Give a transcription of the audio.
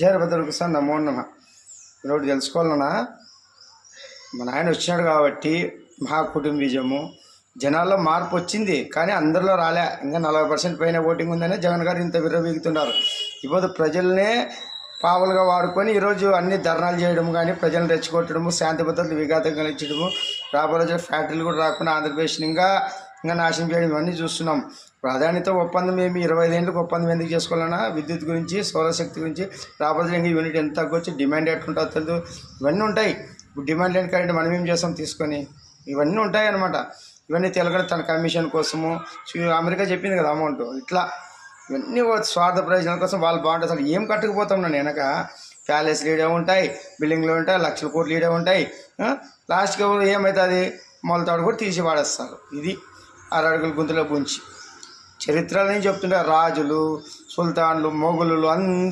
జయభద్రుడికి sir నమో నమ. ఈరోజు తెలుసుకోవాలన్నా మన ఆయన వచ్చినాడు కాబట్టి మహా కుటుంబీజము జనాల్లో మార్పు వచ్చింది కానీ అందరిలో రాలే. ఇంకా నలభై పర్సెంట్ పైన ఓటింగ్ ఉందనే జగన్ గారు ఇంత విర్రవీగుతున్నారు. ఇప్పుడు ప్రజల్నే పావులుగా వాడుకొని ఈరోజు అన్ని ధర్నాలు చేయడం కానీ ప్రజలను రెచ్చగొట్టడము శాంతి భద్రతలు విఘాతం కలిగించడము రాబోయే ఫ్యాక్టరీలు కూడా రాకుండా ఆంధ్రప్రదేశ్ ఇంకా ఇంకా నాశనం చేయడం ఇవన్నీ చూస్తున్నాం. ప్రాధాన్యత ఒప్పందం ఏమి? ఇరవై ఐదేళ్ళకి ఒప్పందం ఎందుకు చేసుకోవాలన్నా? విద్యుత్ గురించి సౌరశక్తి గురించి రాబోయే ఇంకా యూనిట్ ఎంత తగ్గొచ్చు డిమాండ్ ఎట్లుంటుందో తెలియదు ఇవన్నీ ఉంటాయి. ఇప్పుడు డిమాండ్ లేని కరెంట్ మనం ఏం చేస్తాం తీసుకొని? ఇవన్నీ ఉంటాయి అన్నమాట. ఇవన్నీ తెలగడం తన కమిషన్ కోసము. అమెరికా చెప్పింది కదా అమౌంట్. ఇట్లా. ఇవన్నీ స్వార్థ ప్రయోజనాల కోసం వాళ్ళు బాగుంటుంది అసలు ఏం కట్టుకుపోతాం నన్ను వెనక? ప్యాలెస్ లీడే ఉంటాయి బిల్డింగ్లు ఉంటాయి లక్షల కోట్లు లీడే ఉంటాయి. ఆ? లాస్ట్కి ఏమవుతుంది మొలతాడు కూడా తీసి వాడేస్తారు. ఇది. అడుగుల గుంతులో ఉంచి చరిత్రలని చెప్తుంటే రాజులు సుల్తాన్లు మొగులు అందరూ